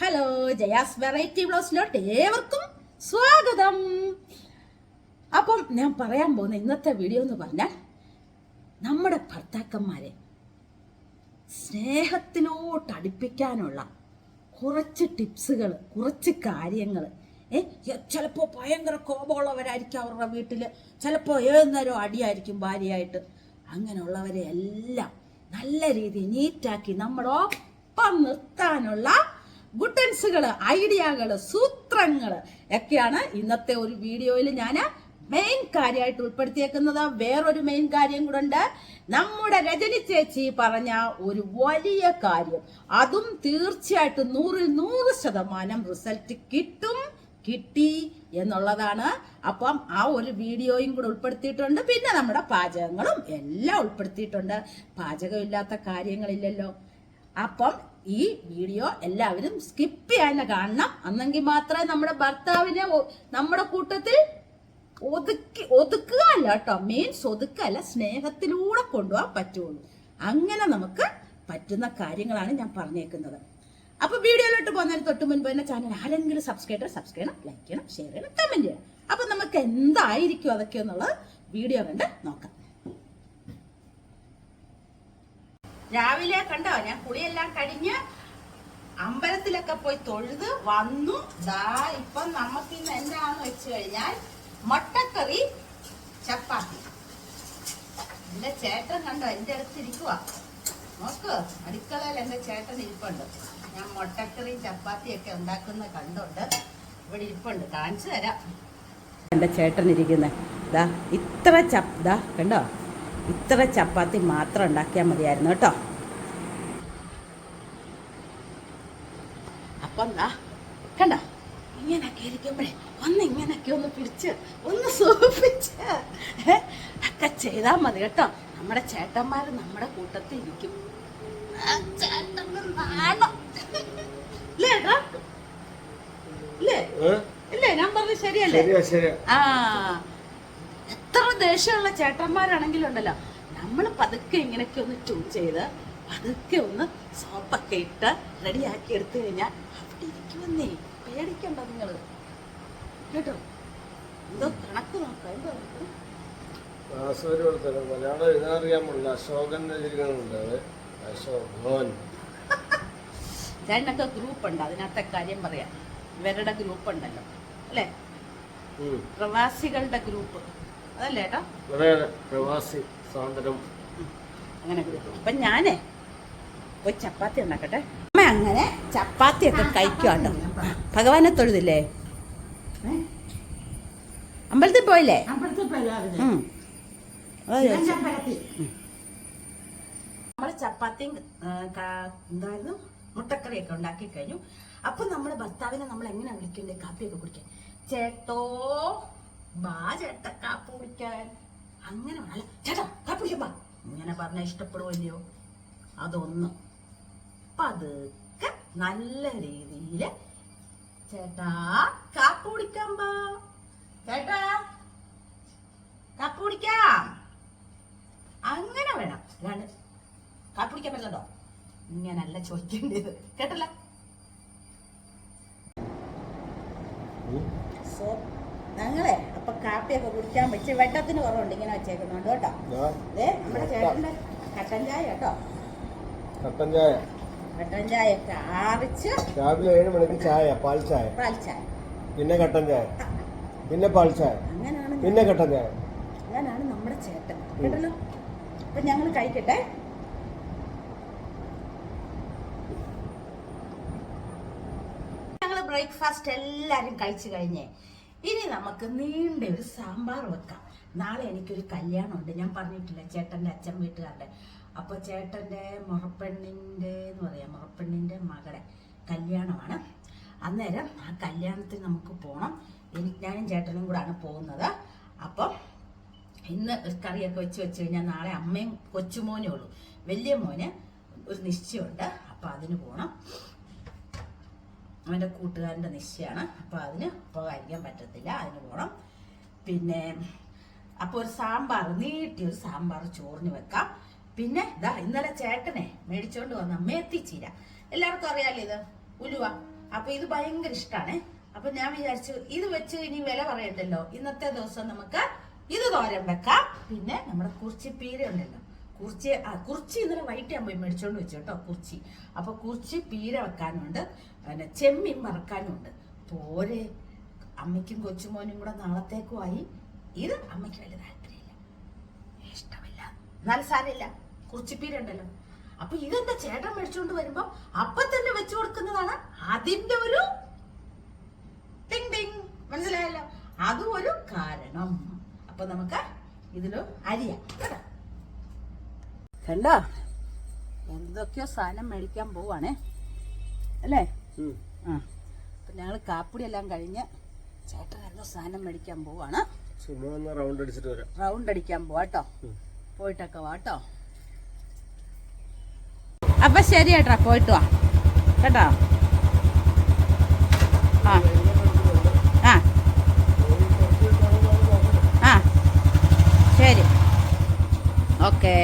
Hello Jaya's variety ബ്ലോസിലോട്ട് ഏവർക്കും സ്വാഗതം. അപ്പം ഞാൻ പറയാൻ പോകുന്ന ഇന്നത്തെ വീഡിയോ എന്ന് പറഞ്ഞാൽ നമ്മുടെ ഭർത്താക്കന്മാരെ സ്നേഹത്തിലോട്ട് അടുപ്പിക്കാനുള്ള കുറച്ച് ടിപ്സുകൾ കുറച്ച് കാര്യങ്ങൾ ഏ ചിലപ്പോൾ ഭയങ്കര കോപമുള്ളവരായിരിക്കും അവരുടെ വീട്ടിൽ ചിലപ്പോൾ ഏത് അടിയായിരിക്കും ഭാര്യയായിട്ട്. അങ്ങനെയുള്ളവരെ എല്ലാം നല്ല രീതിയിൽ നീറ്റാക്കി നമ്മുടെ ഒപ്പം നിർത്താനുള്ള ഗുട്ടൻസുകൾ ഐഡിയകൾ സൂത്രങ്ങൾ ഒക്കെയാണ് ഇന്നത്തെ ഒരു വീഡിയോയിൽ ഞാൻ മെയിൻ കാര്യമായിട്ട് ഉൾപ്പെടുത്തിയേക്കുന്നത്. വേറൊരു മെയിൻ കാര്യം കൂടെ ഉണ്ട്. നമ്മുടെ രജനി ചേച്ചി പറഞ്ഞ ഒരു വലിയ കാര്യം. അതും തീർച്ചയായിട്ടും നൂറിൽ നൂറ് ശതമാനം റിസൾട്ട് കിട്ടും കിട്ടി എന്നുള്ളതാണ്. അപ്പം ആ ഒരു വീഡിയോയും കൂടെ ഉൾപ്പെടുത്തിയിട്ടുണ്ട്. പിന്നെ നമ്മുടെ പാചകങ്ങളും എല്ലാം ഉൾപ്പെടുത്തിയിട്ടുണ്ട്. പാചകമില്ലാത്ത കാര്യങ്ങളില്ലല്ലോ. അപ്പം ഈ വീഡിയോ എല്ലാവരും സ്കിപ്പ് ചെയ്യാൻ കാണണം. അന്നെങ്കിൽ മാത്രമേ നമ്മുടെ ഭർത്താവിനെ നമ്മുടെ കൂട്ടത്തിൽ ഒതുക്കി ഒതുക്കുക അല്ല കേട്ടോ. മീൻസ് ഒതുക്കല്ല സ്നേഹത്തിലൂടെ കൊണ്ടുപോകാൻ പറ്റുള്ളൂ. അങ്ങനെ നമുക്ക് പറ്റുന്ന കാര്യങ്ങളാണ് ഞാൻ പറഞ്ഞേക്കുന്നത്. അപ്പൊ വീഡിയോയിലോട്ട് പോകുന്നതിന് തൊട്ട് മുൻപ് തന്നെ ചാനൽ ആരെങ്കിലും സബ്സ്ക്രൈബ് സബ്സ്ക്രൈബ് ചെയ്യണം ലൈക്ക് ചെയ്യണം ഷെയർ ചെയ്യണം കമന്റ് ചെയ്യണം. അപ്പൊ നമുക്ക് എന്തായിരിക്കും അതൊക്കെ എന്നുള്ളത് വീഡിയോ കണ്ട് നോക്കാം. രാവിലെ കണ്ടോ ഞാൻ കുളിയെല്ലാം കഴിഞ്ഞ് അമ്പലത്തിലൊക്കെ പോയി തൊഴുത് വന്നു. ദാ ഇപ്പം നമുക്ക് ഇന്ന് എന്താന്ന് വെച്ച് കഴിഞ്ഞാൽ മുട്ടക്കറി ചപ്പാത്തി. എന്റെ ചേട്ടൻ കണ്ടോ എന്റെ അടുത്ത് ഇരിക്കുക നോക്ക് അടുക്കളയിൽ എന്റെ ചേട്ടൻ ഇരിപ്പുണ്ട്. ഞാൻ മുട്ടക്കറി ചപ്പാത്തിയൊക്കെ ഉണ്ടാക്കുന്ന കണ്ടോണ്ട് ഇവിടെ ഇരിപ്പുണ്ട്. കാണിച്ചു തരാം. എന്റെ ചേട്ടൻ ഇരിക്കുന്നത് ഇത്ര ചപ്പ് കണ്ടോ? ഇത്ര ചപ്പാത്തി മാത്രം ഉണ്ടാക്കിയാൽ മതിയായിരുന്നു കേട്ടോ. അപ്പം ദാ കണ്ടോ? ഇങ്ങനൊക്കെ ഇരിക്കുമ്പോഴേ ഒന്ന് ഇങ്ങനൊക്കെ ഒന്ന് പിടിച്ച് ഒന്ന് സൂപ്പിച്ച് ഒക്കെ ചെയ്താൽ മതി കേട്ടോ. നമ്മുടെ ചേട്ടന്മാർ നമ്മുടെ കൂട്ടത്തിൽ ഇരിക്കും. ഇല്ലേ? ഞാൻ പറഞ്ഞത് ശരിയല്ലേ? ശരിയാ ശരിയാ. ആ. എത്ര ദേഷ്യമുള്ള ചേട്ടന്മാരാണെങ്കിലും ഉണ്ടല്ലോ. നമ്മൾ പതുക്കെ ഇങ്ങനെയൊക്കെ ഒന്ന് ട്യൂൺ ചെയ്ത് പതുക്കെ ഒന്ന് സോപ്പൊക്കെ ഇട്ട് റെഡിയാക്കി എടുത്തു കഴിഞ്ഞാൽ അവിടെ ഇരിക്കുമെന്നേ. പേടിക്കണ്ട നിങ്ങൾ കേട്ടോ? എന്തോ കണക്ക് നോക്കാം. എന്തോ മലയാളം എഴുതാറിയാമുള്ള അശോകൻ എഴുതിയിരിക്കുന്നുണ്ട് ഗ്രൂപ്പ് ഉണ്ട്. അതിനകത്തെ കാര്യം പറയാം. ഇവരുടെ ഗ്രൂപ്പ് ഉണ്ടല്ലോ. അല്ലേ? പ്രവാസികളുടെ ഗ്രൂപ്പ് അതല്ലേ ഏട്ടാ? അതെ അതെ. പ്രവാസി സ്വാതന്ത്ര്യം. അങ്ങനെ അപ്പൊ ഞാനേ ഒരു ചപ്പാത്തി ഉണ്ടാക്കട്ടെ. അമ്മ അങ്ങനെ ചപ്പാത്തിയൊക്കെ കഴിക്കുവാട്ടോ. ഭഗവാനെ തൊഴുതില്ലേ? അമ്പലത്തിൽ പോയില്ലേ. നമ്മൾ ചപ്പാത്തിയും എന്തായിരുന്നു? മുട്ടക്കറിയൊക്കെ ഉണ്ടാക്കി കഴിഞ്ഞു. അപ്പൊ നമ്മുടെ ഭർത്താവിനെ നമ്മൾ എങ്ങനെ വിളിക്കണ്ടേ? കാപ്പിയൊക്കെ കുടിക്കാൻ. ചേട്ടോ ബാ ചേട്ട കാപ്പി കുടിക്കാൻ. അങ്ങനെ വേണം. അല്ല ചേട്ടാ കാപ്പി കുടിക്കാൻ ബാ ഇങ്ങനെ പറഞ്ഞാൽ ഇഷ്ടപ്പെടുമല്ലയോ അതൊന്ന് പതുക്കെ നല്ല രീതിയിൽ ചേട്ടാ കാപ്പ് കുടിക്കാൻ ബാ ചേട്ടാ കാപ്പ് കുടിക്കാം. അങ്ങനെ വേണം. അല്ലാണ്ട് കാപ്പ് കുടിക്കാൻ പറ്റോ ഇങ്ങനല്ല ചോദിക്കേണ്ടത്. കേട്ടല്ല? ഞങ്ങളെ അപ്പൊ കാപ്പിയൊക്കെ കുടിക്കാൻ വെച്ച് വെട്ടത്തിന് കുറവുണ്ട്. ഇങ്ങനെ വെച്ചേക്കുന്നുണ്ട് കേട്ടോ. ഏ നമ്മുടെ ചേട്ടന്റെ കട്ടൻ ചായ കേട്ടോ. കട്ടൻ ചായ. കട്ടൻ ചായ ഒക്കെ ആറിച്ച് രാവിലെ ഏഴ് മണിക്ക് ചായ പാൽ ചായ. പാൽ ചായ. പിന്നെ കട്ടൻ ചായ. പിന്നെ പാൽ ചായ. അങ്ങനെയാണ് പിന്നെ കട്ടൻ ചായ. അങ്ങനെയാണ് നമ്മുടെ ചേട്ടൻ. കേട്ടല്ലോ? അപ്പൊ ഞങ്ങൾ കഴിക്കട്ടെ. ബ്രേക്ക്ഫാസ്റ്റ് എല്ലാരും കഴിച്ചു കഴിഞ്ഞേ. ഇനി നമുക്ക് നീണ്ട ഒരു സാമ്പാർ വെക്കാം. നാളെ എനിക്കൊരു കല്യാണമുണ്ട്. ഞാൻ പറഞ്ഞിട്ടില്ല ചേട്ടന്റെ അച്ഛൻ വീട്ടുകാരുടെ അപ്പോൾ ചേട്ടന്റെ മുറപ്പെണ്ണിന്റെ എന്ന് പറയാം മുറപ്പെണ്ണിന്റെ മകളെ കല്യാണമാണ്. അന്നേരം ആ കല്യാണത്തിന് നമുക്ക് പോകണം എനിക്ക് ഞാനും ചേട്ടനും കൂടാണ് പോകുന്നത്. അപ്പം ഇന്ന് കറിയൊക്കെ വെച്ച് വെച്ച് കഴിഞ്ഞാൽ നാളെ അമ്മയും കൊച്ചുമോനേ ഉള്ളൂ. വലിയ മോന് ഒരു നിശ്ചയമുണ്ട്. അപ്പം അതിന് പോകണം അവന്റെ കൂട്ടുകാരന്റെ നിശ്ചയമാണ്. അപ്പോൾ അതിന് പോകാതിരിക്കാൻ പറ്റത്തില്ല. അതിന് പോകണം പിന്നെ അപ്പോൾ ഒരു സാമ്പാർ നീട്ടി ഒരു സാമ്പാർ ചോറിന് വെക്കാം. പിന്നെ ഇതാ ഇന്നലെ ചേട്ടനെ മേടിച്ചോണ്ട് വന്ന മേത്തിച്ചീര. എല്ലാവർക്കും അറിയാലോ ഇത്? ഉലുവ. അപ്പൊ ഇത് ഭയങ്കര ഇഷ്ടമാണ് അപ്പൊ ഞാൻ വിചാരിച്ചു ഇത് വെച്ച് ഇനി വില പറയണ്ടല്ലോ. ഇന്നത്തെ ദിവസം നമുക്ക് ഇത് തോരൻ വെക്കാം. പിന്നെ നമ്മുടെ കുറിച്ചിപ്പീര ഉണ്ടല്ലോ കുറിച്ചി ആ കുറിച്ചി ഇന്നലെ വൈകിട്ട് ഞാൻ പോയി മേടിച്ചോണ്ട് വെച്ചു കേട്ടോ കുറിച്ചി. അപ്പൊ കുറിച്ചി പീര വെക്കാനുണ്ട് പിന്നെ ചെമ്മീൻ മറക്കാനുണ്ട് പോരെ അമ്മയ്ക്കും കൊച്ചുമോനും കൂടെ നാളത്തേക്കുമായി ഇത് അമ്മയ്ക്ക് വലിയ താല്പര്യമില്ല. ഇഷ്ടമില്ല. എന്നാലും സാരമില്ല. കുറിച്ചിപ്പീര ഉണ്ടല്ലോ. അപ്പൊ ഇതെന്താ ചേട്ടൻ മേടിച്ചുകൊണ്ട് വരുമ്പോ അപ്പൊ തന്നെ വെച്ചു കൊടുക്കുന്നതാണ്? അതിന്റെ ഒരു ടിങ് ടിങ്. മനസ്സിലായല്ലോ? അതും ഒരു കാരണം. അപ്പൊ നമുക്ക് ഇതിലും അരിയാം. കണ്ടോ? എന്തൊക്കെയോ സാധനം മേടിക്കാൻ പോവാണേ. അല്ലേ? ആ. അപ്പൊ ഞങ്ങൾ കാപ്പിടി എല്ലാം കഴിഞ്ഞ് ചേട്ടൻ എന്തോ സാധനം മേടിക്കാൻ പോവാണ്. റൗണ്ട് അടിച്ചിട്ട് വരാം. റൗണ്ട് അടിക്കാൻ പോവാട്ടോ. പോയിട്ടൊക്കെ വാട്ടോ അപ്പൊ ശരി ഏട്ടാ പോയിട്ട് വാ. കേട്ടോ? ആ. ആ. ആ. ശരി. ഓക്കേ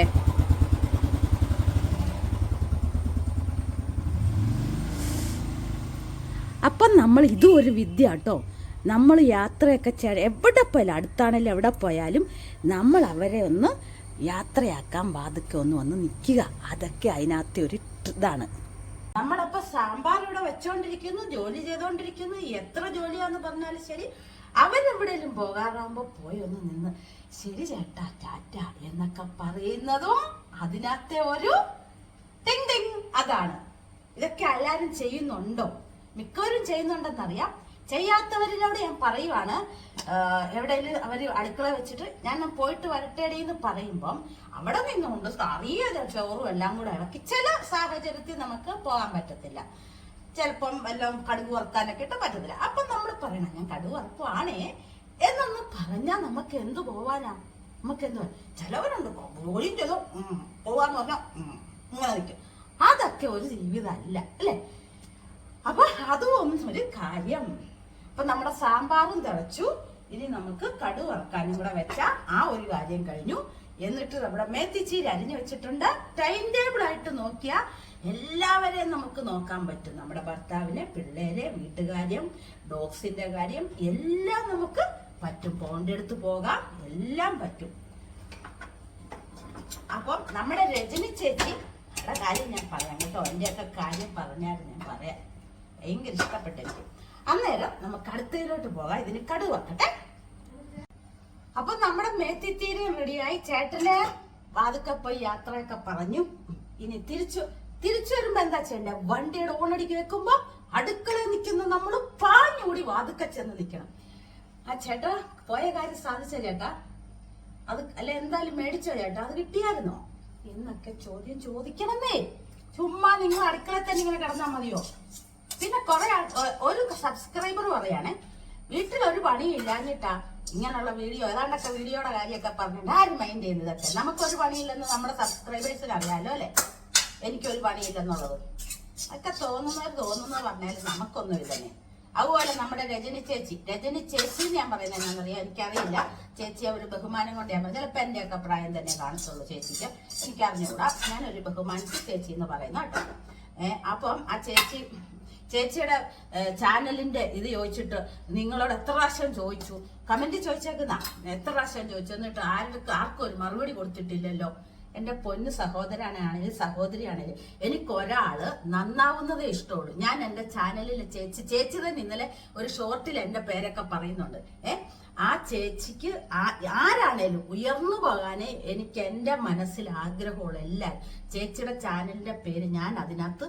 അപ്പം നമ്മൾ ഇതും ഒരു വിദ്യ കേട്ടോ നമ്മൾ യാത്രയൊക്കെ ചെ എവിടെ പോയാലും അടുത്താണെങ്കിലും എവിടെ പോയാലും നമ്മൾ അവരെ ഒന്ന് യാത്രയാക്കാൻ വാതുക്കെ ഒന്ന് വന്ന് നിൽക്കുക. അതൊക്കെ അതിനകത്തെ ഒരു ഇതാണ്. നമ്മളപ്പോ സാമ്പാർ ഇവിടെ വെച്ചോണ്ടിരിക്കുന്നു ജോലി ചെയ്തോണ്ടിരിക്കുന്നു. എത്ര ജോലിയാന്ന് പറഞ്ഞാലും ശരി അവരെവിടെയും പോകാറാകുമ്പോ പോയി ഒന്ന് നിന്ന് ശരി ചേട്ടാ ചാറ്റ എന്നൊക്കെ പറയുന്നതും അതിനകത്തെ ഒരു ടിങ് ടിങ് അതാണ്. ഇതൊക്കെ എല്ലാവരും ചെയ്യുന്നുണ്ടോ? മിക്കവരും ചെയ്യുന്നുണ്ടെന്നറിയാം. ചെയ്യാത്തവരിനോട് ഞാൻ പറയുവാണ്. എവിടെയെങ്കിലും അവർ അടുക്കള വെച്ചിട്ട് ഞാൻ പോയിട്ട് വരട്ടേടി എന്ന് പറയുമ്പം അവിടെ നിന്നുകൊണ്ട് അറിയാതെ ചോറും എല്ലാം കൂടെ ഇളക്കി ചില സാഹചര്യത്തിൽ നമുക്ക് പോകാൻ പറ്റത്തില്ല. ചിലപ്പം എല്ലാം കടുക് വറുക്കാനൊക്കെ ഇട്ട് പറ്റത്തില്ല. അപ്പം നമ്മൾ പറയണം ഞാൻ കടുക് വറുക്കുവാണേ എന്നൊന്ന് പറഞ്ഞാൽ നമുക്ക് എന്ത് പോവാനാ? നമുക്ക് എന്ത് ചിലവരുണ്ട് ജോലിയും ചെയ്തോ പോവാന്ന് പറഞ്ഞാൽ ഇങ്ങനെ അതൊക്കെ ഒരു ജീവിതമല്ല അല്ലേ? അതും ഒരു കാര്യം. അപ്പൊ നമ്മുടെ സാമ്പാറും തിളച്ചു. ഇനി നമുക്ക് കടു വറക്കാനും കൂടെ വെച്ച ആ ഒരു കാര്യം കഴിഞ്ഞു. എന്നിട്ട് നമ്മുടെ മേത്തിച്ചീരി അരിഞ്ഞു വെച്ചിട്ടുണ്ട്. ടൈം ടേബിൾ ആയിട്ട് നോക്കിയാൽ എല്ലാവരെയും നമുക്ക് നോക്കാൻ പറ്റും. നമ്മുടെ ഭർത്താവിനെ പിള്ളേരെ വീട്ടുകാര്യം ഡോഗ്സിന്റെ കാര്യം എല്ലാം നമുക്ക് പറ്റും. പോണ്ടെടുത്ത് പോകാം. എല്ലാം പറ്റും. അപ്പം നമ്മുടെ രജനി ചേച്ചി കാര്യം ഞാൻ പറയാം കേട്ടോ. എന്റെയൊക്കെ കാര്യം പറഞ്ഞാൽ ഞാൻ പറയാം. ഭയങ്കര ഇഷ്ടപ്പെട്ടിരിക്കും അന്നേരം നമുക്ക് അടുത്തതിലോട്ട് പോകാം. ഇതിന് കടു വെക്കട്ടെ. അപ്പൊ നമ്മുടെ മേത്തിത്തീരം റെഡിയായി. ചേട്ടന് വാതുക്കെ പോയി യാത്രയൊക്കെ പറഞ്ഞു. ഇനി തിരിച്ചു തിരിച്ചു വരുമ്പോ എന്താ ചെയ്യണ്ടേ? വണ്ടിയുടെ ഓണടിക്ക് വെക്കുമ്പോ അടുക്കള നിൽക്കുന്ന നമ്മൾ പാഞ്ഞുകൂടി വാതുക്കെ ചെന്ന് നിൽക്കണം. ആ ചേട്ടാ പോയ കാര്യം സാധിച്ച ചേട്ടാ? അത് അല്ല എന്തായാലും മേടിച്ചോ ചേട്ടാ? അത് കിട്ടിയായിരുന്നോ? എന്നൊക്കെ ചോദ്യം ചോദിക്കണമെന്നേ ചുമ്മാ നിങ്ങൾ അടുക്കളയിൽ തന്നെ ഇങ്ങനെ കിടന്നാ മതിയോ? പിന്നെ കുറെ ഒരു സബ്സ്ക്രൈബർ പറയാണേ വീട്ടിൽ ഒരു പണിയില്ലാഞ്ഞിട്ടാ ഇങ്ങനെയുള്ള വീഡിയോ ഏതാണ്ടൊക്കെ വീഡിയോയുടെ കാര്യമൊക്കെ പറഞ്ഞിട്ട് ആരും മൈൻഡ് ചെയ്യുന്നതൊക്കെ നമുക്കൊരു പണിയില്ലെന്ന് നമ്മുടെ സബ്സ്ക്രൈബേഴ്സിന് അറിയാലോ അല്ലെ? എനിക്കൊരു പണിയില്ലെന്നുള്ളത്. ഒക്കെ തോന്നുന്നവർ തോന്നുന്നത് പറഞ്ഞാലും നമുക്കൊന്നും തന്നെ അതുപോലെ നമ്മുടെ രജനി ചേച്ചി രജനി ചേച്ചി ഞാൻ പറയുന്നത് എന്നാണെന്നറിയാം എനിക്കറിയില്ല. ചേച്ചി ഒരു ബഹുമാനം കൊണ്ട് ഞാൻ ചിലപ്പോൾ എന്റെ ഒക്കെ പ്രായം തന്നെ കാണത്തുള്ളൂ ചേച്ചിക്ക്. എനിക്കറിഞ്ഞുകൂടാ. ഞാനൊരു ബഹുമാനിച്ച് ചേച്ചി എന്ന് പറയുന്ന കേട്ടോ. അപ്പം ആ ചേച്ചി ചേച്ചിയുടെ ചാനലിന്റെ ഇത് ചോദിച്ചിട്ട് നിങ്ങളോട് എത്ര പ്രാവശ്യം ചോദിച്ചു? കമന്റ് ചോദിച്ചേക്കുന്ന. എത്ര പ്രാവശ്യം ചോദിച്ചു? എന്നിട്ട് ആർക്കും ആർക്കും ഒരു മറുപടി കൊടുത്തിട്ടില്ലല്ലോ. എന്റെ പൊന്ന് സഹോദരനാണെങ്കിൽ സഹോദരിയാണെങ്കിലും എനിക്ക് ഒരാൾ നന്നാവുന്നതേ ഇഷ്ടമുള്ളൂ. ഞാൻ എന്റെ ചാനലിൽ ചേച്ചി ചേച്ചി തന്നെ ഇന്നലെ ഒരു ഷോർട്ടിൽ എന്റെ പേരൊക്കെ പറയുന്നുണ്ട്. ഏ? ആ ചേച്ചിക്ക് ആരാണേലും ഉയർന്നു പോകാനേ എനിക്ക് എന്റെ മനസ്സിൽ ആഗ്രഹമുള്ള എല്ലാവരും ചേച്ചിയുടെ ചാനലിന്റെ പേര് ഞാൻ അതിനകത്ത്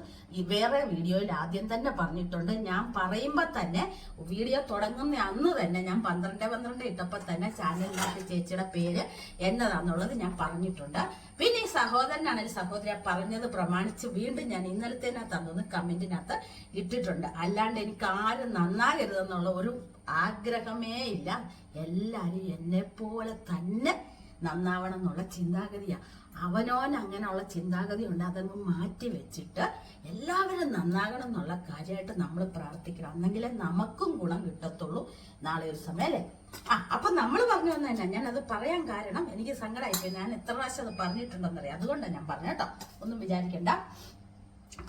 വേറെ വീഡിയോയിൽ ആദ്യം തന്നെ പറഞ്ഞിട്ടുണ്ട്. ഞാൻ പറയുമ്പോൾ തന്നെ വീഡിയോ തുടങ്ങുന്ന അന്ന് തന്നെ ഞാൻ പന്ത്രണ്ട് പന്ത്രണ്ട് ഇട്ടപ്പോൾ തന്നെ ചാനലിനകത്ത് ചേച്ചിയുടെ പേര് എന്നതാന്നുള്ളത് ഞാൻ പറഞ്ഞിട്ടുണ്ട്. പിന്നെ ഈ സഹോദരനാണെങ്കിൽ സഹോദരി പറഞ്ഞത് പ്രമാണിച്ച് വീണ്ടും ഞാൻ ഇന്നലത്തേനകത്ത് അന്നൊന്ന് കമന്റിനകത്ത് ഇട്ടിട്ടുണ്ട്. അല്ലാണ്ട് എനിക്ക് ആരും നന്നാകരുതെന്നുള്ള ഒരു ആഗ്രഹമേ ഇല്ല. എല്ലാവരും എന്നെ പോലെ തന്നെ നന്നാവണം എന്നുള്ള ചിന്താഗതിയാ. അവനോൻ അങ്ങനെയുള്ള ചിന്താഗതി ഉണ്ട് അതങ്ങ് മാറ്റി വെച്ചിട്ട് എല്ലാവരും നന്നാകണം എന്നുള്ള കാര്യമായിട്ട് നമ്മൾ പ്രാർത്ഥിക്കണം. എന്നെങ്കിലേ നമുക്കും ഗുണം കിട്ടത്തുള്ളൂ. നാളെ ഒരു സമയം അല്ലേ? ആ അപ്പൊ നമ്മൾ പറഞ്ഞു തന്നെ ഞാൻ അത് പറയാൻ കാരണം എനിക്ക് സങ്കടമായിപ്പോയി ഞാൻ എത്ര പ്രാവശ്യം അത് പറഞ്ഞിട്ടുണ്ടെന്നറിയാം. അതുകൊണ്ടാണ് ഞാൻ പറഞ്ഞു കേട്ടോ. ഒന്നും വിചാരിക്കണ്ട.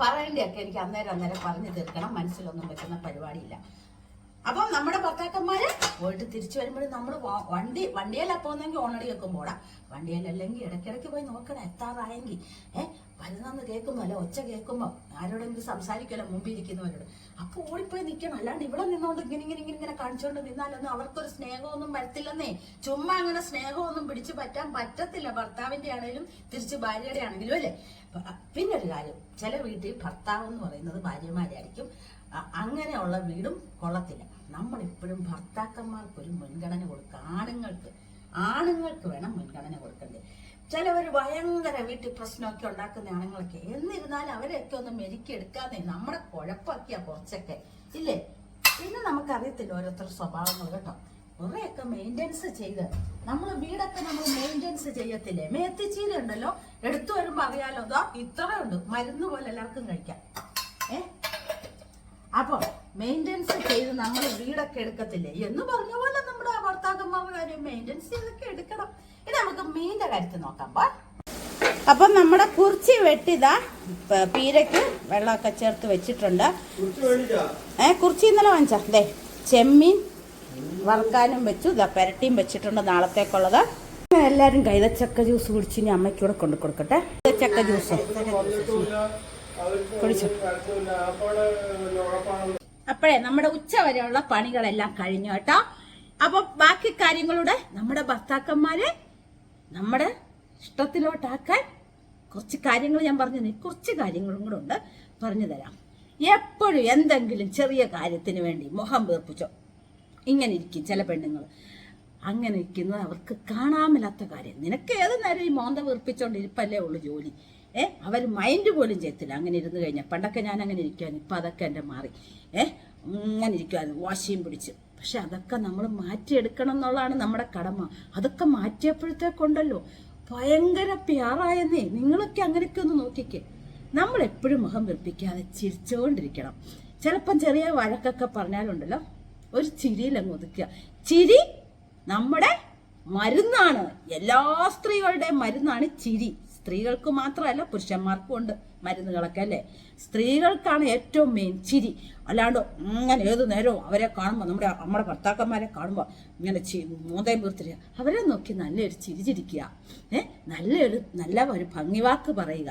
പറയേണ്ടതൊക്കെ എനിക്ക് അന്നേരം അന്നേരം പറഞ്ഞു തീർക്കണം. മനസ്സിലൊന്നും വെക്കുന്ന പരിപാടിയില്ല. അപ്പം നമ്മുടെ ഭർത്താക്കന്മാര് പോയിട്ട് തിരിച്ചു വരുമ്പോഴും നമ്മൾ വണ്ടി വണ്ടിയല്ല പോകുന്നെങ്കിൽ ഓണടി വെക്കുമ്പോടാ വണ്ടിയിലല്ലെങ്കിൽ ഇടയ്ക്കിടയ്ക്ക് പോയി നോക്കണം എത്താറായെങ്കിൽ ഏഹ് വരുന്നെന്ന് കേൾക്കുമ്പോ അല്ലെ ഒച്ച കേൾക്കുമ്പോ ആരോടെങ്കിലും സംസാരിക്കുമല്ലോ മുമ്പിൽ ഇരിക്കുന്നവരോട് അപ്പൊ ഓടിപ്പോയി നിൽക്കണം അല്ലാണ്ട് ഇവിടെ നിന്നോണ്ട് ഇങ്ങനെ ഇങ്ങനെ ഇങ്ങനെ ഇങ്ങനെ കാണിച്ചുകൊണ്ട് നിന്നാലൊന്നും അവർക്കൊരു സ്നേഹമൊന്നും വരത്തില്ലെന്നേ. ചുമ്മാ അങ്ങനെ സ്നേഹമൊന്നും പിടിച്ചു പറ്റാൻ പറ്റത്തില്ല ഭർത്താവിന്റെ ആണെങ്കിലും തിരിച്ച് ഭാര്യയുടെ ആണെങ്കിലും അല്ലേ? പിന്നൊരു കാര്യം. ചില വീട്ടിൽ ഭർത്താവ് എന്ന് പറയുന്നത് ഭാര്യമാരായിരിക്കും. അങ്ങനെയുള്ള വീടും കൊള്ളത്തില്ല. നമ്മൾ ഇപ്പോഴും ഭർത്താക്കന്മാർക്ക് ഒരു മുൻഗണന കൊടുക്കുക ആണുങ്ങൾക്ക് ആണുങ്ങൾക്ക് വേണം മുൻഗണന കൊടുക്കണ്ടേ ചിലവർ ഭയങ്കര വീട്ടിൽ പ്രശ്നമൊക്കെ ഉണ്ടാക്കുന്ന ആണുങ്ങളൊക്കെ എന്നിരുന്നാലും അവരെയൊക്കെ ഒന്ന് മെരുക്കിയെടുക്കാതെ നമ്മുടെ കുഴപ്പമാക്കിയാ കുറച്ചൊക്കെ. ഇല്ലേ? പിന്നെ നമുക്കറിയത്തില്ല ഓരോരുത്തർ സ്വഭാവങ്ങൾ കേട്ടോ. കുറെയൊക്കെ മെയിന്റെനൻസ് ചെയ്ത്. നമ്മൾ വീടൊക്കെ നമ്മൾ മെയിന്റെനൻസ് ചെയ്യത്തില്ലേ? മേത്തിച്ചീര ഉണ്ടല്ലോ? എടുത്തു വരുമ്പോൾ അറിയാലോ അതോ ഇത്രയുണ്ട്. മരുന്ന് പോലെ എല്ലാവർക്കും കഴിക്കാം. ഏ? അപ്പൊ മെയിന്റെനൻസ് ചെയ്ത് നമ്മൾ വീടൊക്കെ എടുക്കത്തില്ലേ? എന്ന് പറഞ്ഞ പോലെ നമ്മുടെ ഭർത്താക്കന്മാരുടെ കാര്യം മെയിന്റെനൻസ് ചെയ്തൊക്കെ എടുക്കണം. ഇനി നമുക്ക് മീന്റെ കാര്യത്തിൽ നോക്കാം. പാ അപ്പം നമ്മുടെ കുറിച്ചി വെട്ടിതാ പീരയ്ക്ക് വെള്ളമൊക്കെ ചേർത്ത് വെച്ചിട്ടുണ്ട്. ഏ കുറിച്ചി ഇന്നലെ വാങ്ങിച്ചാ? ദേ ചെമ്മീൻ വറുക്കാനും വെച്ചു. ഇതാ പെരട്ടിയും വെച്ചിട്ടുണ്ട് നാളത്തേക്കുള്ളത്. എല്ലാവരും കൈതച്ചക്ക ജ്യൂസ് കുടിച്ച് ഇനി അമ്മയ്ക്കൂടെ കൊണ്ടു കൊടുക്കട്ടെ ചക്ക ജ്യൂസ്. അപ്പോഴേ നമ്മുടെ ഉച്ച വരെയുള്ള പണികളെല്ലാം കഴിഞ്ഞു കേട്ടോ. അപ്പൊ ബാക്കി കാര്യങ്ങളുടെ നമ്മുടെ ഭർത്താക്കന്മാരെ നമ്മുടെ ഇഷ്ടത്തിലോട്ടാക്കാൻ കുറച്ച് കാര്യങ്ങൾ ഞാൻ പറഞ്ഞു കുറച്ച് കാര്യങ്ങളും കൂടെ ഉണ്ട്. പറഞ്ഞു തരാം. എപ്പോഴും എന്തെങ്കിലും ചെറിയ കാര്യത്തിന് വേണ്ടി മുഖം വീർപ്പിച്ചോ? ഇങ്ങനെ ഇരിക്കും ചില പെണ്ണുങ്ങൾ. അങ്ങനെ ഇരിക്കുന്നത് അവർക്ക് കാണാമില്ലാത്ത കാര്യം. നിനക്ക് ഏത് നേരം ഈ മോന്ത വീർപ്പിച്ചോണ്ട് ഇരിപ്പല്ലേ ഉള്ളു ജോലി? ഏ? അവർ മൈൻഡ് പോലും ചെയ്യത്തില്ല. അങ്ങനെ ഇരുന്ന് കഴിഞ്ഞാൽ പണ്ടൊക്കെ ഞാൻ അങ്ങനെ ഇരിക്കുവായിരുന്നു. ഇപ്പം അതൊക്കെ എന്റെ മാറി. ഏഹ് അങ്ങനെ ഇരിക്കുവായിരുന്നു. വാശിയും പിടിച്ച്. പക്ഷെ അതൊക്കെ നമ്മൾ മാറ്റിയെടുക്കണം എന്നുള്ളതാണ് നമ്മുടെ കടമ. അതൊക്കെ മാറ്റിയപ്പോഴത്തേക്കുണ്ടല്ലോ ഭയങ്കര പ്യാറായെന്നേ നിങ്ങളൊക്കെ അങ്ങനെയൊക്കെ ഒന്ന് നോക്കിക്കേ. നമ്മൾ എപ്പോഴും മുഖം വെറുപ്പിക്കാതെ ചിരിച്ചുകൊണ്ടിരിക്കണം ചിലപ്പം ചെറിയ വഴക്കൊക്കെ പറഞ്ഞാലുണ്ടല്ലോ. ഒരു ചിരിയിൽ അങ്ങ് ഒതുക്കുക. ചിരി നമ്മുടെ മരുന്നാണ്. എല്ലാ സ്ത്രീകളുടെയും മരുന്നാണ് ചിരി. സ്ത്രീകൾക്ക് മാത്രമല്ല പുരുഷന്മാർക്കും ഉണ്ട് മരുന്നുകളൊക്കെ അല്ലേ? സ്ത്രീകൾക്കാണ് ഏറ്റവും മെയിൻ ചിരി. അല്ലാണ്ട് അങ്ങനെ ഏത് നേരവും അവരെ കാണുമ്പോൾ നമ്മുടെ നമ്മുടെ ഭർത്താക്കന്മാരെ കാണുമ്പോൾ ഇങ്ങനെ ചി മൂതയും വീർത്തിരിക അവരെ നോക്കി നല്ലൊരു ചിരി ചിരിക്കുക. ഏ? നല്ലൊരു നല്ല ഒരു ഭംഗിവാക്ക് പറയുക.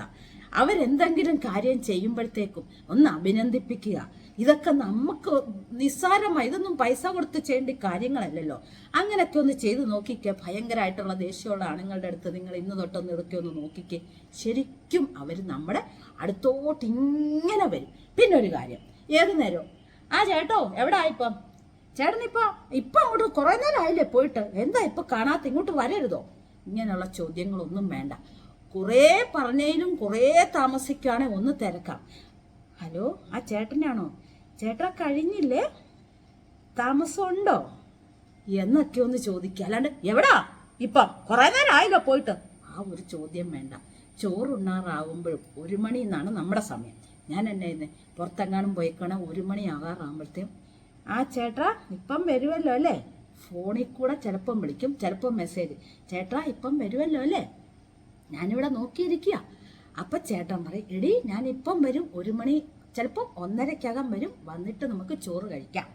അവരെന്തെങ്കിലും കാര്യം ചെയ്യുമ്പോഴത്തേക്കും ഒന്ന് അഭിനന്ദിപ്പിക്കുക. ഇതൊക്കെ നമുക്ക് നിസ്സാരമായി ഇതൊന്നും പൈസ കൊടുത്ത് ചെയ്യേണ്ട കാര്യങ്ങളല്ലല്ലോ. അങ്ങനെയൊക്കെ ഒന്ന് ചെയ്ത് നോക്കിക്കേ. ഭയങ്കരമായിട്ടുള്ള ദേഷ്യമുള്ള ആണുങ്ങളുടെ അടുത്ത് നിങ്ങൾ ഇന്ന് തൊട്ടൊന്ന് ഇതൊക്കെ ഒന്ന് നോക്കിക്കേ. ശരിക്കും അവർ നമ്മുടെ അടുത്തോട്ട് ഇങ്ങനെ വരും. പിന്നെ ഒരു കാര്യം ഏത് നേരവും? ആ ചേട്ടോ എവിടെ ആയിപ്പം ചേട്ടൻ ഇപ്പൊ ഇപ്പൊ അങ്ങോട്ട് കുറെ നേരം ആയില്ലേ പോയിട്ട്? എന്താ ഇപ്പൊ കാണാത്ത ഇങ്ങോട്ട് വരരുതോ? ഇങ്ങനെയുള്ള ചോദ്യങ്ങളൊന്നും വേണ്ട. കുറേ പറഞ്ഞതിലും കുറേ താമസിക്കുകയാണെങ്കിൽ ഒന്ന് തിരക്കാം. ഹലോ ആ ചേട്ടനാണോ? ചേട്ടാ കഴിഞ്ഞില്ലേ? താമസമുണ്ടോ? എന്നൊക്കെ ഒന്ന് ചോദിക്കുക അല്ലാണ്ട് എവിടാ? ഇപ്പം കുറേ നേരം ആയില്ലോ പോയിട്ട്. ആ ഒരു ചോദ്യം വേണ്ട. ചോറുണ്ണാറാവുമ്പോഴും ഒരു മണി എന്നാണ് നമ്മുടെ സമയം. ഞാൻ എന്നെ ഇന്ന് പുറത്തെങ്ങാനും പോയിക്കണ ഒരു മണി ആകാറാകുമ്പോഴത്തേക്കും ആ ചേട്ടാ ഇപ്പം വരുമല്ലോ അല്ലേ? ഫോണിൽ കൂടെ ചിലപ്പം വിളിക്കും. ചിലപ്പം മെസ്സേജ്. ചേട്ടാ ഇപ്പം വരുമല്ലോ അല്ലേ? ഞാനിവിടെ നോക്കിയിരിക്കുക അപ്പം ചേട്ടൻ പറയും എടി ഞാൻ ഇപ്പം വരും ഒരു മണി ചിലപ്പം ഒന്നരക്കകം വരും വന്നിട്ട് നമുക്ക് ചോറ് കഴിക്കാം.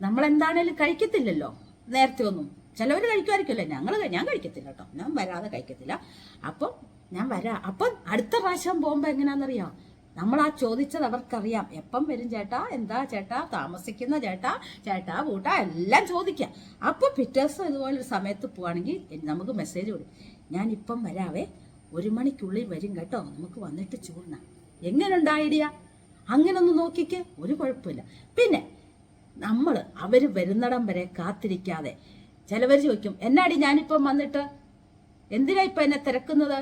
നമ്മൾ എന്താണേലും കഴിക്കത്തില്ലല്ലോ നേരത്തെ ഒന്നും. ചിലവർ കഴിക്കുമായിരിക്കുമല്ലോ? ഞങ്ങൾ ഞാൻ കഴിക്കത്തില്ല കേട്ടോ. ഞാൻ വരാതെ കഴിക്കത്തില്ല. അപ്പം ഞാൻ വരാം. അപ്പം അടുത്ത പ്രാവശ്യം പോകുമ്പോൾ എങ്ങനെയാണെന്നറിയാം നമ്മൾ ആ ചോദിച്ചത് അവർക്കറിയാം. എപ്പം വരും ചേട്ടാ? എന്താ ചേട്ടാ? താമസിക്കുന്ന ചേട്ടാ? ചേട്ടാ കൂട്ടാ എല്ലാം ചോദിക്കാം. അപ്പോൾ പിറ്റേഴ്സ് ഇതുപോലൊരു സമയത്ത് പോവാണെങ്കിൽ നമുക്ക് മെസ്സേജ് കൊടുക്കും ഞാൻ ഇപ്പം വരാവേ. ഒരു മണിക്കുള്ളിൽ വരും കേട്ടോ. നമുക്ക് വന്നിട്ട് ചൂടണം എങ്ങനെയുണ്ട് ഐഡിയ അങ്ങനെ ഒന്ന് നോക്കിക്ക്. ഒരു കുഴപ്പമില്ല. പിന്നെ നമ്മൾ അവർ വരുന്നിടം വരെ കാത്തിരിക്കാതെ ചിലവർ ചോദിക്കും എന്നാടി ഞാനിപ്പം വന്നിട്ട്? എന്തിനാ ഇപ്പം എന്നെ തിരക്കുന്നത്?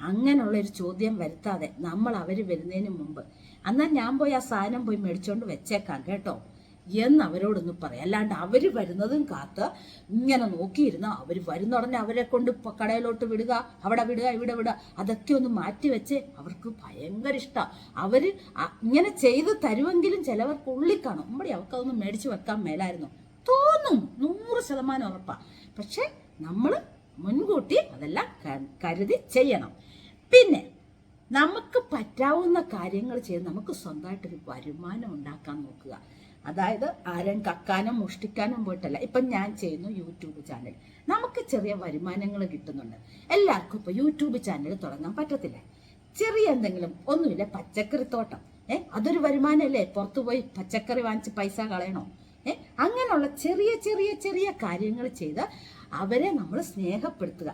അങ്ങനെയുള്ളൊരു ചോദ്യം വരുത്താതെ നമ്മൾ അവർ വരുന്നതിന് മുമ്പ്. എന്നാൽ ഞാൻ പോയി ആ സാധനം പോയി മേടിച്ചോണ്ട് വെച്ചേക്കാം കേട്ടോ. എന്ന് അവരോടൊന്ന് പറയാം. അല്ലാണ്ട് അവർ വരുന്നതും കാത്ത് ഇങ്ങനെ നോക്കിയിരുന്ന അവർ വരുന്ന ഉടനെ അവരെ കൊണ്ട് കടയിലോട്ട് വിടുക അവിടെ വിടുക ഇവിടെ വിടുക. അതൊക്കെ ഒന്ന് മാറ്റി വെച്ച് അവർക്ക് ഭയങ്കര ഇഷ്ടമാണ് അവർ ഇങ്ങനെ ചെയ്ത് തരുമെങ്കിലും ചിലവർക്ക് ഉള്ളിക്കാണും നമ്മുടെ അവർക്കതൊന്നും മേടിച്ച് വെക്കാൻ മേലായിരുന്നു. തോന്നും. നൂറ് ശതമാനം ഉറപ്പാണ് പക്ഷെ നമ്മൾ മുൻകൂട്ടി അതെല്ലാം കരുതി ചെയ്യണം. പിന്നെ നമുക്ക് പറ്റാവുന്ന കാര്യങ്ങൾ ചെയ്ത് നമുക്ക് സ്വന്തമായിട്ടൊരു വരുമാനം ഉണ്ടാക്കാൻ നോക്കുക. അതായത് ആരും കക്കാനും മുഷ്ടിക്കാനും പോയിട്ടല്ല. ഇപ്പം ഞാൻ ചെയ്യുന്നു യൂട്യൂബ് ചാനൽ നമുക്ക് ചെറിയ വരുമാനങ്ങൾ കിട്ടുന്നുണ്ട്. എല്ലാവർക്കും ഇപ്പോൾ യൂട്യൂബ് ചാനൽ തുടങ്ങാൻ പറ്റത്തില്ല. ചെറിയ എന്തെങ്കിലും ഒന്നുമില്ല പച്ചക്കറി തോട്ടം. ഏ അതൊരു വരുമാനമല്ലേ? പുറത്തു പോയി പച്ചക്കറി വാങ്ങിച്ച് പൈസ കളയണോ? ഏ അങ്ങനെയുള്ള ചെറിയ ചെറിയ ചെറിയ കാര്യങ്ങൾ ചെയ്ത് അവരെ നമ്മൾ സ്നേഹപ്പെടുത്തുക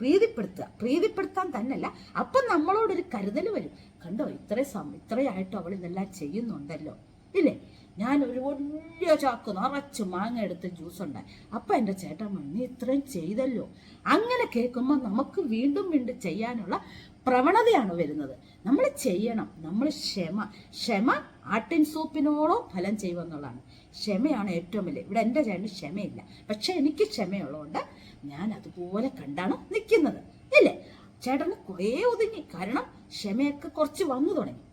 പ്രീതിപ്പെടുത്തുക. പ്രീതിപ്പെടുത്താൻ തന്നെയല്ല അപ്പം നമ്മളോടൊരു കരുതൽ വരും. കണ്ടോ ഇത്രയും ഇത്രയായിട്ടും അവൾ ഇതെല്ലാം ചെയ്യുന്നുണ്ടല്ലോ. ഇല്ലേ? ഞാൻ ഒരു വലിയ ചാക്ക് നിറച്ച് മാങ്ങ എടുത്ത് ജ്യൂസ് ഉണ്ടായി. അപ്പം എന്റെ ചേട്ടൻ നീ ഇത്രയും ചെയ്തല്ലോ. അങ്ങനെ കേൾക്കുമ്പോൾ നമുക്ക് വീണ്ടും വീണ്ടും ചെയ്യാനുള്ള പ്രവണതയാണ് വരുന്നത്. നമ്മൾ ചെയ്യണം. നമ്മൾ ക്ഷമ. ക്ഷമ ആട്ടിൻ സൂപ്പിനോളം ഫലം ചെയ്യുമെന്നുള്ളതാണ് ക്ഷമയാണ് ഏറ്റവും വലിയ. ഇവിടെ എന്റെ ചേട്ടന് ക്ഷമയില്ല. പക്ഷെ എനിക്ക് ക്ഷമയുള്ളതുകൊണ്ട് ഞാൻ അതുപോലെ കണ്ടാണ് നിൽക്കുന്നത്. ഇല്ലേ? ചേട്ടന് കുറേ ഒതുങ്ങി. കാരണം ക്ഷമയൊക്കെ കുറച്ച് വന്നു തുടങ്ങി.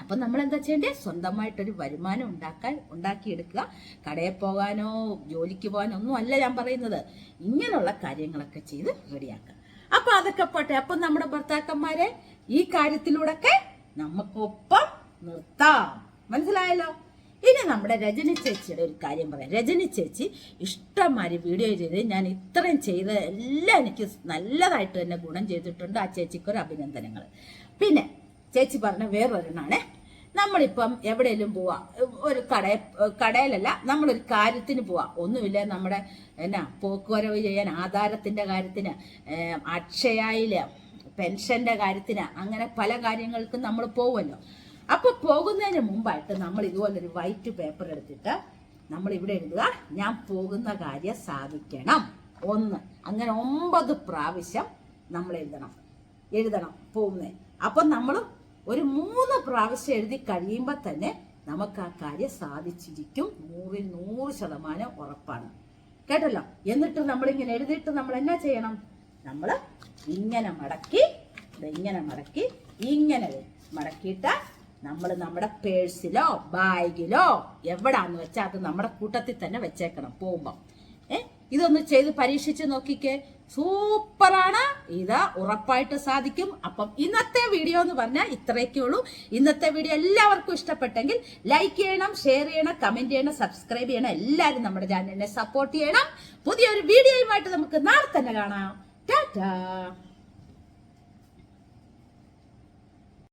അപ്പം നമ്മൾ എന്താ ചെയ്യേണ്ടത് സ്വന്തമായിട്ടൊരു വരുമാനം ഉണ്ടാക്കാൻ ഉണ്ടാക്കിയെടുക്കുക. കടയിൽ പോകാനോ ജോലിക്ക് പോകാനോ ഒന്നും അല്ല ഞാൻ പറയുന്നത്. ഇങ്ങനെയുള്ള കാര്യങ്ങളൊക്കെ ചെയ്ത് റെഡിയാക്കുക. അപ്പൊ അതൊക്കെ പോട്ടെ. അപ്പം നമ്മുടെ ഭർത്താക്കന്മാരെ ഈ കാര്യത്തിലൂടെയൊക്കെ നമുക്കൊപ്പം നിർത്താം. മനസ്സിലായല്ലോ? ഇനി നമ്മുടെ രജനി ചേച്ചിയുടെ ഒരു കാര്യം പറയാം. രജനി ചേച്ചി ഇഷ്ടംമാതിരി വീഡിയോ ചെയ്ത് ഞാൻ ഇത്രയും ചെയ്ത എല്ലാം എനിക്ക് നല്ലതായിട്ട് തന്നെ ഗുണം ചെയ്തിട്ടുണ്ട് ആ ചേച്ചിക്കൊരു അഭിനന്ദനങ്ങൾ. പിന്നെ ചേച്ചി പറഞ്ഞ വേറൊരെണ്ണാണ്. നമ്മളിപ്പം എവിടെയെങ്കിലും പോവാ ഒരു കട കടയിലല്ല നമ്മളൊരു കാര്യത്തിന് പോവാ. ഒന്നുമില്ല നമ്മുടെ എന്നാ പോക്കുവരവ് ചെയ്യാൻ ആധാരത്തിന്റെ കാര്യത്തിന് ഏം, പെൻഷന്റെ കാര്യത്തിന് അങ്ങനെ പല കാര്യങ്ങൾക്കും നമ്മൾ പോകുമല്ലോ അപ്പൊ പോകുന്നതിന് മുമ്പായിട്ട് നമ്മൾ ഇതുപോലൊരു വൈറ്റ് പേപ്പർ എടുത്തിട്ട് നമ്മൾ ഇവിടെ എഴുതുക ഞാൻ പോകുന്ന കാര്യം സാധിക്കണം. ഒന്ന് അങ്ങനെ ഒമ്പത് പ്രാവശ്യം നമ്മൾ എഴുതണം. എഴുതണം പോകുന്നത് അപ്പം നമ്മൾ ഒരു മൂന്ന് പ്രാവശ്യം എഴുതി കഴിയുമ്പോൾ തന്നെ നമുക്ക് ആ കാര്യം സാധിച്ചിരിക്കും. നൂറിൽ നൂറ് ശതമാനം ഉറപ്പാണ്. കേട്ടല്ലോ? എന്നിട്ട് നമ്മളിങ്ങനെ എഴുതിയിട്ട് നമ്മൾ എന്നാ ചെയ്യണം? നമ്മൾ ഇങ്ങനെ മടക്കി ഇങ്ങനെ മടക്കി ഇങ്ങനെ മടക്കിയിട്ട് നമ്മൾ നമ്മുടെ പേഴ്സിലോ ബാഗിലോ എവിടാന്ന് വെച്ചാൽ അത് നമ്മുടെ കൂട്ടത്തിൽ തന്നെ വെച്ചേക്കണം. പോകുമ്പം. ഏ ഇതൊന്ന് ചെയ്ത് പരീക്ഷിച്ച് നോക്കിക്കേ. സൂപ്പറാണ്. ഇത് ഉറപ്പായിട്ട് സാധിക്കും. അപ്പം ഇന്നത്തെ വീഡിയോ എന്ന് പറഞ്ഞാൽ ഇത്രയൊക്കെ ഉള്ളൂ. ഇന്നത്തെ വീഡിയോ എല്ലാവർക്കും ഇഷ്ടപ്പെട്ടെങ്കിൽ ലൈക്ക് ചെയ്യണം ഷെയർ ചെയ്യണം കമന്റ് ചെയ്യണം സബ്സ്ക്രൈബ് ചെയ്യണം. എല്ലാവരും നമ്മുടെ ചാനലിനെ സപ്പോർട്ട് ചെയ്യണം. പുതിയൊരു വീഡിയോയുമായിട്ട് നമുക്ക് നാളെ തന്നെ കാണാം. ടാറ്റാ.